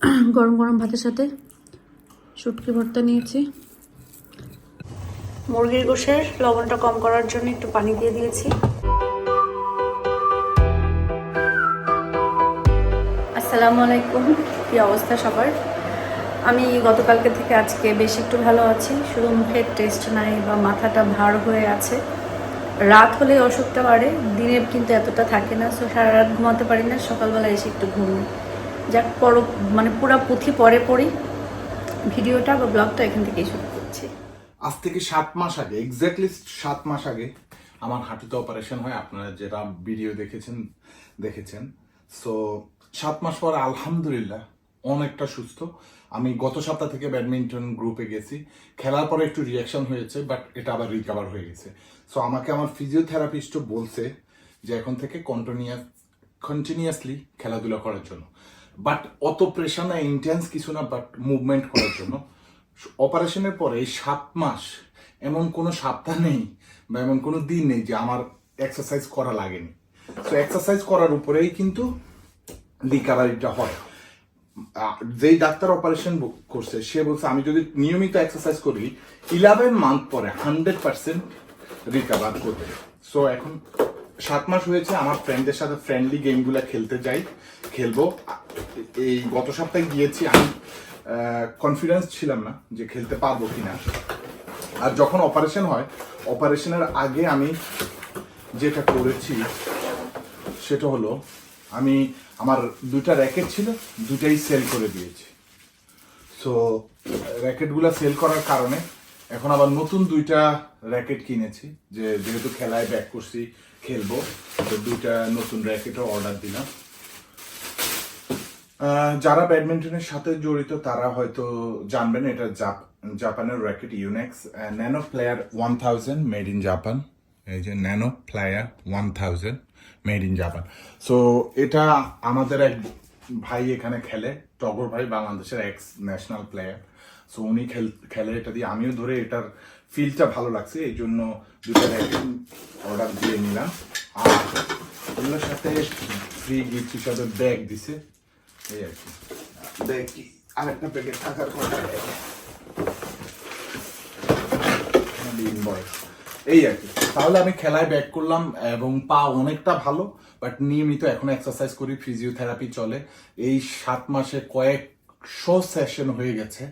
গরম গরম ভাতের সাথে শুটকি ভর্তা নিয়েছি। মুরগির গোশের লবণটা কম করার জন্য একটু পানি দিয়ে দিয়েছি। আসসালামু আলাইকুম কি অবস্থা সবার? আমি গতকালকে থেকে আজকে বেশ একটু ভালো আছি শুধু মুখের টেস্ট নাই বা মাথাটা ভার হয়ে আছে। রাত হলে অসুখটা বাড়ে দিনে কিন্তু এতটা থাকে না সো সারা রাত ঘুমাতে পারি না সকালবেলা এসে একটু ঘুমি যাক, পর মানে পুরা পুঁথি পরে পড়ি। ভিডিওটা বা ব্লগটা এখান থেকেই শুরু করছি। আজ থেকে সাত মাস আগে এক্স্যাক্টলি সাত মাস আগে আমার হাঁটুতে অপারেশন হয়, আপনারা যেটা ভিডিও দেখেছেন দেখেছেন। সো সাত মাস পর আলহামদুলিল্লাহ অনেকটা সুস্থ। আমি গত সপ্তাহ থেকে ব্যাডমিন্টন গ্রুপে গেছি। খেলার পরে একটু রিয়াকশন হয়েছে বাট এটা আবার রিকভার হয়ে গেছে। সো আমাকে আমার ফিজিওথেরাপিস্ট বলছে যে এখন থেকে কন্টিনিউয়াস কন্টিনিউয়াসলি খেলাধুলা করার জন্য। বাট অত প্রেশার না ইন্টেন্স কিছু না বাট মুভমেন্ট করার জন্য। অপারেশনের পরে সাত মাস এমন কোনো সপ্তাহ নেই বা এমন কোনো দিন নেই যে আমার এক্সারসাইজ করা লাগেনি। তো এক্সারসাইজ করার উপরেই কিন্তু রিকাভারিটা হয়। যেই ডাক্তার অপারেশন করছে, সে বলছে, আমি যদি নিয়মিত এক্সারসাইজ করি ইলেভেন মান্থ পরে হান্ড্রেড পার্সেন্ট রিকাভার করবে। সো এখন সাত মাস হয়েছে আমার ফ্রেন্ডদের সাথে ফ্রেন্ডলি গেমগুলো খেলতে যাই, খেলব। এই গত সপ্তাহে গিয়েছি, আমি কনফিডেন্স ছিলাম না যে খেলতে পারব কিনা। আর যখন অপারেশন হয় অপারেশনের আগে আমি যেটা করেছি, সেটা হলো, আমি আমার দুটা র্যাকেট ছিল দুটাই সেল করে দিয়েছি। সো র্যাকেটগুলো সেল করার কারণে এখন আবার নতুন দুইটা র্যাকেট কিনেছি, যে যেহেতু খেলায় ব্যাক করছি খেলব। তো দুইটা নতুন র্যাকেটও অর্ডার দিলাম। যারা ব্যাডমিন্টনের সাথে জড়িত, তারা হয়তো জানবেন এটা জাপানের racket Yonex nano player one thousand made in Japan এই যে nano player one thousand made in Japan so এটা আমাদের এক ভাই এখানে খেলে, টগর ভাই বাংলাদেশের এক্স ন্যাশনাল প্লেয়ার সো উনি খেল- খেলে এটা দিয়ে, আমিও ধরে এটার ফিলটা ভালো লাগছে এই জন্য দুটো র্যাকেট অর্ডার দিয়ে নিলাম। আর এগুলোর সাথে ফ্রি গিফট হিসাবে ব্যাগ দিছে এই আর কি। ব্যাগ কি? আরেকটা প্যাকেট থাকার কথা। ইনভয়েস এই আর কি। তাহলে আমি খেলায় ব্যাক করলাম এবং পা অনেকটা ভালো বাট নিয়মিত এখন এক্সারসাইজ করি ফিজিওথেরাপি চলে। এই সাত মাসে কয়েকশো সেশন হয়ে গেছে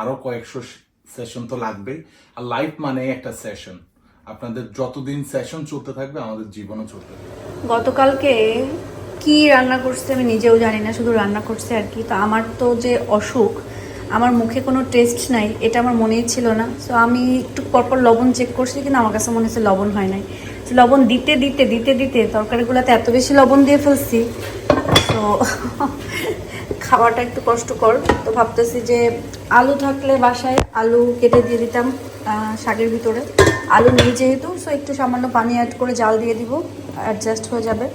আরও কয়েকশো সেশন তো লাগবেই। আর লাইফ মানে একটা সেশন আপনাদের যতদিন সেশন চলতে থাকবে, আমাদের জীবনও চলতে থাকবে গতকালকে কি রান্না করছে আমি নিজেও জানি না, শুধু রান্না করছে আর কি। তো আমার তো যে অসুখ, আমার মুখে কোনো টেস্ট নাই, এটা আমার মনেই ছিল না। সো আমি একটু পরপর লবণ চেক করছি, কিন্তু আমার কাছে মনে হচ্ছে লবণ হয় নাই। লবণ দিতে দিতে দিতে দিতে তরকারিগুলোতে এত বেশি লবণ দিয়ে ফেলছি। তো খাওয়াটা একটু কষ্টকর, তো ভাবতেছি যে আলু থাকলে বাসায় আলু কেটে দিয়ে দিতাম শাকের ভিতরে। আলু নেই যেহেতু সো একটু সামান্য পানি অ্যাড করে জাল দিয়ে দিব অ্যাডজাস্ট হয়ে যাবে।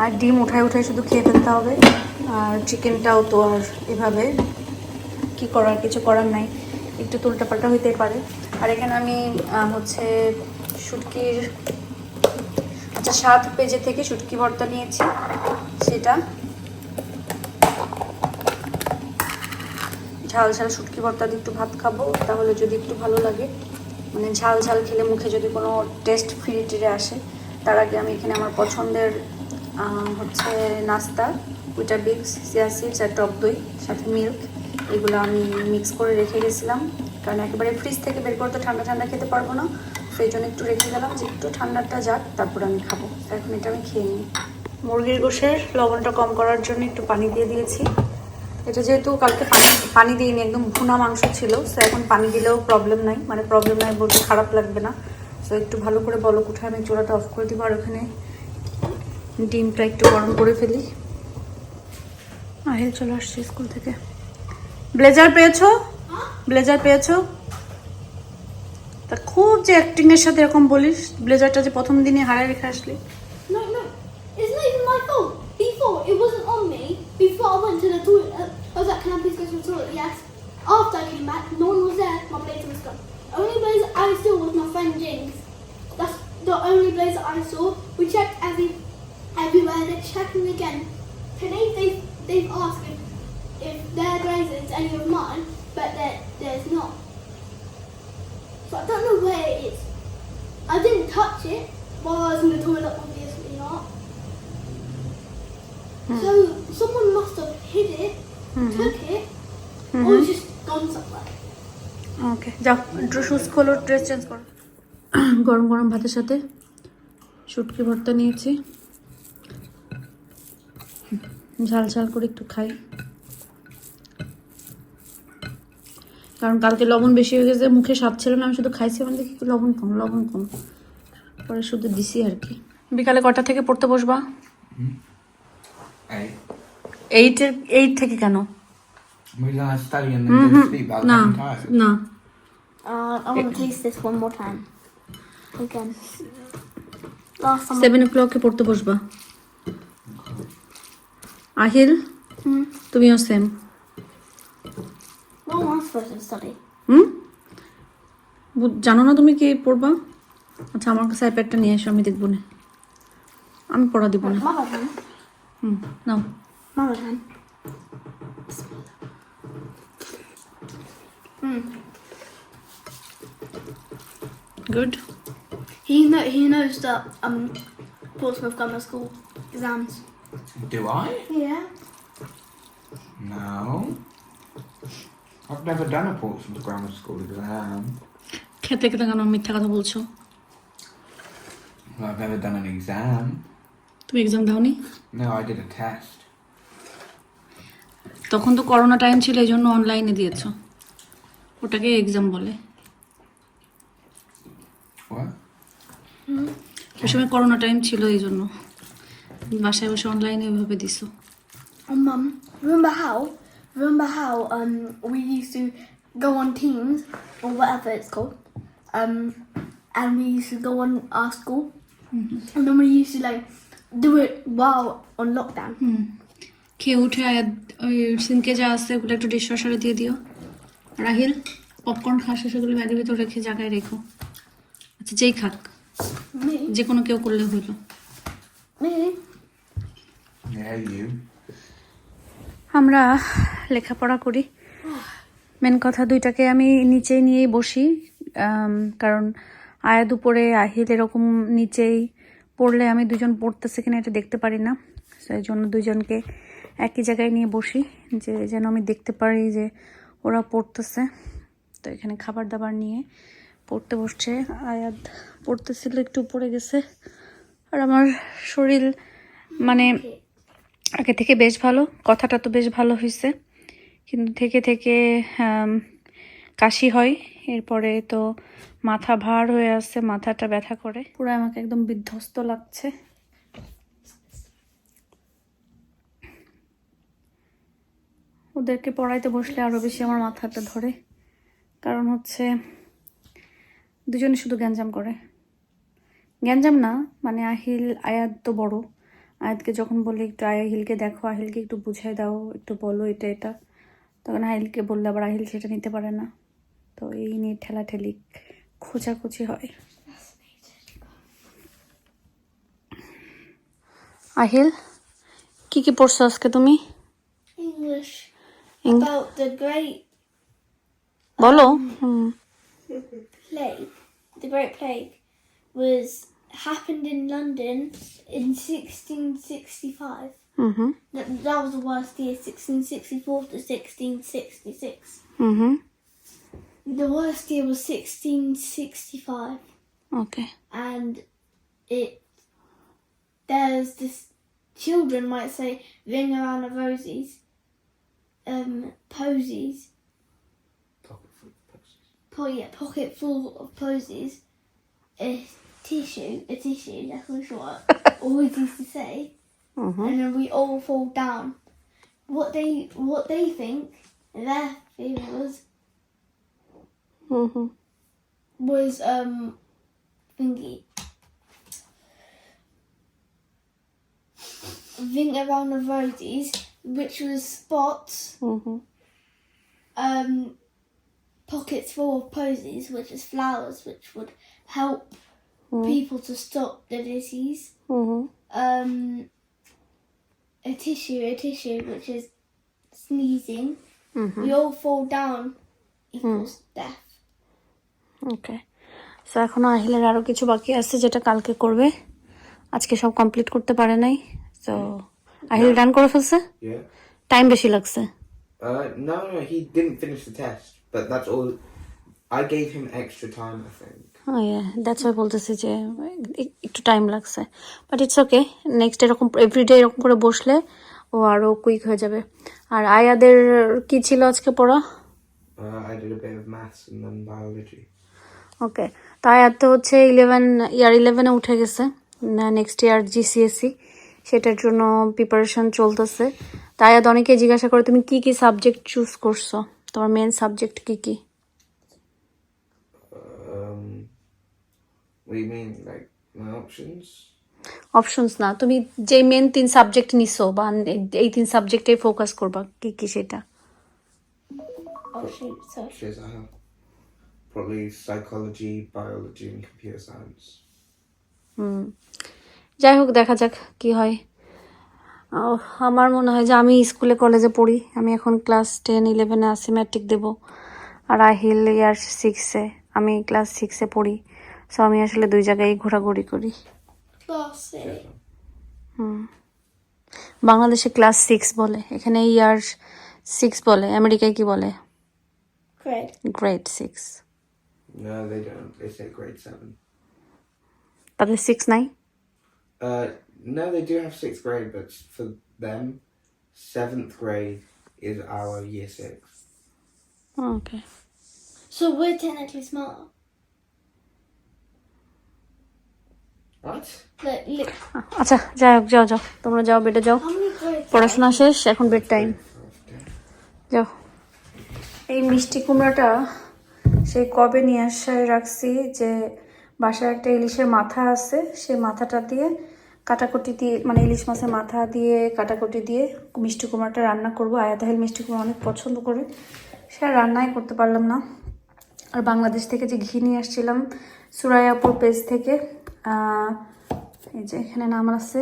আর ডিম উঠায় উঠায় শুধু খেয়ে ফেলতে হবে। আর চিকেনটাও তো আর এভাবে কি করার, কিছু করার নাই। একটু উল্টাপাল্টা হইতেই পারে। আর এখানে আমি হচ্ছে শুটকির আচ্ছা সাত পেজে থেকে শুটকি ভর্তা নিয়েছি, সেটা। ঝাল ঝাল শুটকি ভর্তা দিয়ে একটু ভাত খাব, তাহলে যদি একটু ভালো লাগে। মানে ঝাল ঝাল খেলে মুখে যদি কোনো টেস্ট ফিরে টিরে আসে, তার আগে আমি এখানে আমার পছন্দের হচ্ছে নাস্তা উইটা বিক্স সিয়া সিডস আর টক দই, সাথে মিল্ক, এগুলো আমি মিক্স করে রেখে গেছিলাম। কারণ একেবারে ফ্রিজ থেকে বের করে তো ঠান্ডা ঠান্ডা খেতে পারব না, সেই জন্য একটু রেখে গেলাম যে একটু ঠান্ডাটা যাক, তারপর আমি খাব। এখন এটা আমি খেয়ে নিই। মুরগির গোশের লবণটা কম করার জন্য একটু পানি দিয়ে দিয়েছি। এটা যেহেতু কালকে পানি পানি দিইনি, একদম ভুনা মাংস ছিল সো এখন পানি দিলেও প্রবলেম নাই মানে প্রবলেম নাই বলতে খারাপ লাগবে না। সো একটু ভালো করে বলো উঠে আমি চোড়াটা অফ করে দিব, আর ওখানে ডিমটা একটু গরম করে ফেলি। আহিল, চলে আসছি স্কুল থেকে। ব্লেজার পেয়েছ? ব্লেজার পেয়েছ? তা খুব যে অ্যাক্টিংয়ের সাথে এরকম বলিস, ব্লেজারটা যে প্রথম দিনে হারায় রেখে আসলি। Can I please go to the toilet? Yes. After I came back, no one was there, my blazer was gone. The only blazer I saw was my friend James. That's the only blazer I saw. We checked every everywhere, they're checking again. Today they they've asked if if their blazer is any of mine, but there, there's not. So I don't know where it is. I didn't touch it while I was in the toilet, obviously not. Hmm. So someone must have hid it, took it, or just gone somewhere. ওকে যাও একটু shoes খোলো dress change করো। গরম গরম ভাতের সাথে শুটকি ভর্তা নিয়েছি। ঝাল ঝাল করে একটু খাই। কারণ কালকে লবণ বেশি হয়ে গেছে মুখে স্বাদ ছিল না আমি শুধু খাইছি মানে দেখি লবণ কম লবণ কম। পরে শুধু দিছি আর কি। বিকালে কটা থেকে পড়তে বসবা? 8 এর থেকে কেন? মিলা আজ তার ইয়ান না না না সেভেন ও'ক্লকে পড়তে বসবা। আহিল তুমিও সেম জানো না তুমি কি পড়বা? আচ্ছা আমার কাছে আইপ্যাডটা নিয়ে এসো আমি দেখব না। আমি পড়া দিব না। হুম নাও। Mother hand. Good He know he knows that um Portsmouth Grammar School exams. Do I? Yeah. No. I've never done a Portsmouth Grammar School exam. খেতে খেতে কেন মিথ্যা কথা বলছো Well, I've never done an exam. তুমি exam দাওনি No, I did a test. তখন তো করোনা টাইম ছিল এই জন্য অনলাইনে দিয়েছ। ওটাকে এক্সাম বলে। ওই সময় করোনা টাইম ছিল এই জন্য। বাসায় বসে অনলাইনে ওইভাবে দিছো। Mom Roomba how Roomba how we use to go on things or whatever it's call um and we used to go on our school. Mm -hmm. and then we used to like do it. খেয়ে উঠে আয়াত ওই সিনকে যা আছে ওগুলো একটু ডিশওয়াশারে দিয়ে দিও। রাহিল পপকর্ন খাস সেগুলো ব্যাগের ভিতর রেখে জায়গায় রেখো। আচ্ছা যেই খাক যে কোনো কেউ করলে হইল. আমরা লেখাপড়া করি। মেন কথা দুইটাকে আমি নিচে নিয়েই বসি কারণ আয়া দুপুরে আহিল এরকম নিচেই পড়লে আমি দুজন পড়তেছে কিনা এটা দেখতে পারি না। সেই জন্য দুজনকে একই জায়গায় নিয়ে বসি, যে যেন আমি দেখতে পারি যে ওরা পড়তেছে। তো এখানে খাবার দাবার নিয়ে পড়তে বসছে। আয়াত পড়তেছিল, একটু পড়ে গেছে। আর আমার শরীর মানে আগে থেকে বেশ ভালো, কথাটা তো বেশ ভালো হয়েছে কিন্তু থেকে থেকে কাশি হয়। এরপরে তো মাথা ভার হয়ে আসছে মাথাটা ব্যথা করে। পুরো আমাকে একদম বিধ্বস্ত লাগছে। ওদেরকে পড়াইতে বসলে আরও বেশি আমার মাথাটা ধরে। কারণ হচ্ছে দুজনে শুধু গ্যাঞ্জাম করে। গ্যাঞ্জাম না মানে আহিল, আয়াত তো বড়। আয়াতকে যখন বলি একটু আহিলকে দেখো, আহিলকে একটু বুঝাই দাও, একটু বলো এটা এটা। তখন আহিলকে বললে আবার আহিল সেটা নিতে পারে না। তো এই নিয়ে ঠেলাঠেলি খোঁচাখুচি হয়। আহিল, কি কি পড়ছো আজকে তুমি? About the great. বলো um, hmm. plague, the Great Plague, was happened in London in 1665. Mm-hmm. That, that was the worst year, 1664 to 1666. Mm-hmm. The worst year was 1665. Okay. And it there's this children might say ring around the roses um, posies. Pocket full of posies. Po- yeah, pocket full of posies. A tissue, a tissue, that's what Charlotte always used to say. Mm-hmm. And then we all fall down. What they what they think their fear was mm-hmm. was um thingy. Think around the roadies which was spots, hmm hmm um, pockets full of posies, which is flowers, which would help people to stop the disease. Hmm hmm Um, a tissue, a tissue, which is sneezing, we all fall down equals death. Okay so এখনো আহিলের আরো কিছু বাকি আছে যেটা কালকে করবে আজকে সব কমপ্লিট করতে পারে নাই তো আহিল ডান করে ফেলছে? টাইম বেশি লাগছে। Uh, no, no, he didn't finish the test, but that's all. I gave him extra time, I think. That's why বলতেছি যে একটু টাইম লাগছে। বাট ইটস ওকে নেক্সট এরকম এভরিডে এরকম করে বসলে ও আরও কুইক হয়ে যাবে। আর আয়াদের কি ছিল আজকে পড়া? Uh, I did a bit of maths and then biology. ওকে তো আয়াত তো হচ্ছে ইলেভেন ইয়ার ইলেভেনে উঠে গেছে নেক্সট ইয়ার জিসিএসসি সেটার জন্য প্রিপারেশন চলতেছে। তাই আয়াত অনেকে জিজ্ঞাসা করে তুমি কি কি সাবজেক্ট চুজ করছ? তোমার মেন সাবজেক্ট কি কি? Um? অপশনস না তুমি যে মেন তিন সাবজেক্ট নিছো বা এই তিন সাবজেক্টে ফোকাস করবা কি কি সেটা? Probably psychology, biology, and computer science. হুম। যাই হোক দেখা যাক কি হয়। আমার মনে হয় যে আমি স্কুলে কলেজে পড়ি। আমি এখন ক্লাস টেন ইলেভেনে আসি ম্যাট্রিক দেব। আর আহিল ইয়ার সিক্সে আমি ক্লাস সিক্সে পড়ি। সো আমি আসলে দুই জায়গায় ঘোরাঘুরি করি। Six. বাংলাদেশে ক্লাস সিক্স বলে। এখানে ইয়ার সিক্স বলে। আমেরিকায় কি বলে. Grade six. তাদের সিক্স নাই? Uh, no, they do have sixth grade, but for them, seventh grade is our year six. Okay So we're technically smarter. What? Like, look, আচ্ছা যাই হোক যাও যাও তোমরা যাও বেডে যাও how many grades? পড়াশোনা শেষ এখন বেড টাইম যাও এই মিষ্টি কুমড়াটা সেই কবে নিয়ে আসায় রাখছি যে বাসায় একটা ইলিশের মাথা আছে সে মাথাটা দিয়ে কাটাকুটি দিয়ে মানে ইলিশ মাছের মাথা দিয়ে কাটাকুটি দিয়ে মিষ্টি কুমড়াটা রান্না করব। আয়াতাহিল মিষ্টি কুমড়া অনেক পছন্দ করে। সে রান্নাই করতে পারলাম না। আর বাংলাদেশ থেকে যে ঘি নিয়ে আসছিলাম, সুরাইয়াপুর পেজ থেকে এই যে এখানে নাম আছে।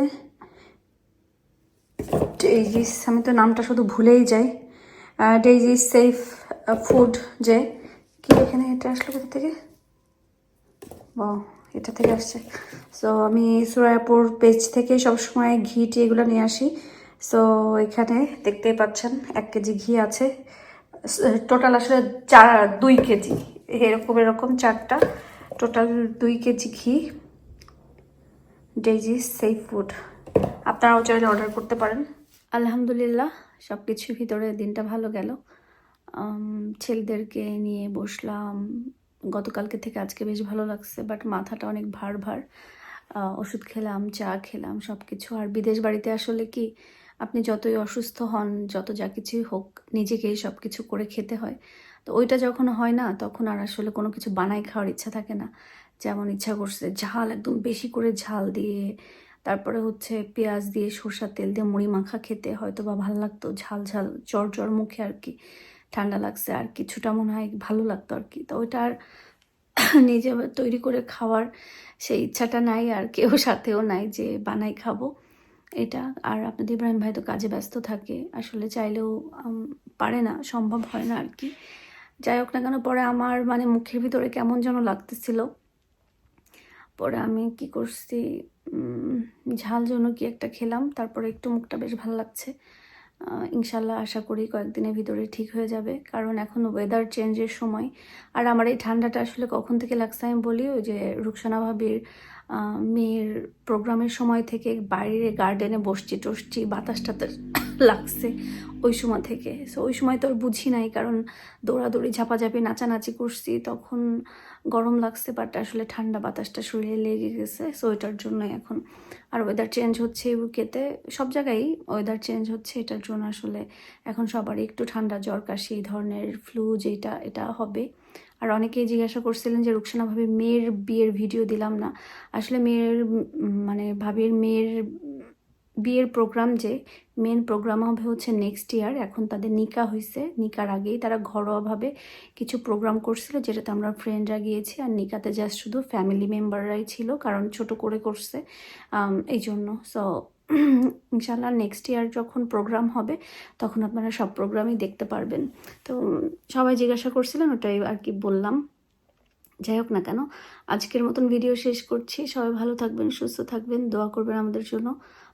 ডেইজিস, আমি তো নামটা শুধু ভুলেই যাই। ডেইজিস সেফ ফুড যে, কি এখানে এটা আসলো কোথা থেকে? এটা থেকে আসছে। সো আমি সুরায়াপুর পেজ থেকে সবসময় ঘি টি এগুলো নিয়ে আসি। সো এখানে দেখতেই পাচ্ছেন, এক কেজি ঘি আছে। টোটাল আসলে চার, দুই কেজি, এরকম এরকম চারটা। টোটাল দুই কেজি ঘি ডেইজি সেফ ফুড আপনারাও চাইলে অর্ডার করতে পারেন। আলহামদুলিল্লাহ সব কিছুর ভিতরে দিনটা ভালো গেল। ছেলেদেরকে নিয়ে বসলাম গতকালকে থেকে আজকে বেশ ভালো লাগছে বাট মাথাটা অনেক ভার ভার। ওষুধ খেলাম, চা খেলাম সব কিছু আর বিদেশ বাড়িতে আসলে কি, আপনি যতই অসুস্থ হন, যত যা কিছুই হোক, নিজেকেই সব কিছু করে খেতে হয়। তো ওইটা যখন হয় না, তখন আর আসলে কোনো কিছু বানাই খাওয়ার ইচ্ছা থাকে না। যেমন ইচ্ছা করছে ঝাল, একদম বেশি করে ঝাল দিয়ে, তারপরে হচ্ছে পেঁয়াজ দিয়ে সরষার তেল দিয়ে মুড়ি মাখা খেতে হয়তো বা ভালো লাগতো, ঝাল ঝাল, জ্বর জ্বর মুখে আর কি। ঠান্ডা লাগছে আর কিছুটা মনে হয় ভালো লাগতো আর কি। তো ওইটা আর নিজে তৈরি করে খাওয়ার সেই ইচ্ছাটা নাই আর কেউ সাথেও নাই যে বানাই খাব। এটা আর আপনাদের ইব্রাহিম ভাই তো কাজে ব্যস্ত থাকে, আসলে চাইলেও পারে না, সম্ভব হয় না আর কি। যাই হোক না কেন, পরে আমার মানে মুখের ভিতরে কেমন যেন লাগতেছিল। পরে আমি কি করছি ঝাল জন্য কি একটা খেলাম, তারপরে একটু মুখটা বেশ ভালো লাগছে। ইনশাল্লাহ আশা করি কয়েকদিনের ভিতরে ঠিক হয়ে যাবে। কারণ এখন ওয়েদার চেঞ্জের সময়। আর আমার এই ঠান্ডাটা আসলে কখন থেকে লাগছে আমি বলি, ওই যে রুকসানা ভাবির মেয়ের প্রোগ্রামের সময় থেকে বাইরে গার্ডেনে বসছি, টসছি, বাতাস টাতাস লাগছে ওই সময় থেকে। সো ওই সময় তো আর বুঝি নাই, কারণ দৌড়াদৌড়ি, ঝাপাঝাপি, নাচানাচি করছি, তখন গরম লাগছে বাট আসলে ঠান্ডা বাতাসটা শরীরে লেগে গেছে সো এটার জন্যই এখন। আর ওয়েদার চেঞ্জ হচ্ছে ইউকেতে সব জায়গায় ওয়েদার চেঞ্জ হচ্ছে, এটার জন্য আসলে এখন সবারই একটু ঠান্ডা জ্বর, কাশি, এই ধরনের ফ্লু যেটা এটা হবে। আর অনেকেই জিজ্ঞাসা করছিলেন যে, রুকসানা ভাবির মেয়ের বিয়ের ভিডিও দিলাম না। আসলে মেয়ের মানে ভাবির মেয়ের বিয়ের প্রোগ্রাম যে মেন প্রোগ্রাম হবে হচ্ছে নেক্সট ইয়ার এখন তাদের নিকা হয়েছে নিকার আগেই তারা ঘরোয়াভাবে কিছু প্রোগ্রাম করছিল, যেটাতে আমরা ফ্রেন্ডরা গিয়েছি। আর নিকাতে জাস্ট শুধু ফ্যামিলি মেম্বাররাই ছিল, কারণ ছোট করে করছে এই জন্য। সো ইনশাল্লাহ নেক্সট ইয়ার যখন প্রোগ্রাম হবে, তখন আপনারা সব প্রোগ্রামই দেখতে পারবেন। তো সবাই জিজ্ঞাসা করছিলেন, ওটাই আর কি বললাম। যাই হোক না কেন, আজকের মতন ভিডিও শেষ করছি। সবাই ভালো থাকবেন, সুস্থ থাকবেন, দোয়া করবেন আমাদের জন্য।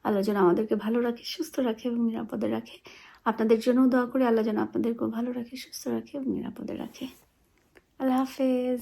আল্লাহ যেন আমাদেরকে ভালো রাখে, সুস্থ রাখে এবং নিরাপদে রাখে। আপনাদের জন্যও দোয়া করে, আল্লাহ যেন আপনাদেরকেও ভালো রাখে, সুস্থ রাখে এবং নিরাপদে রাখে। আল্লাহ হাফেজ।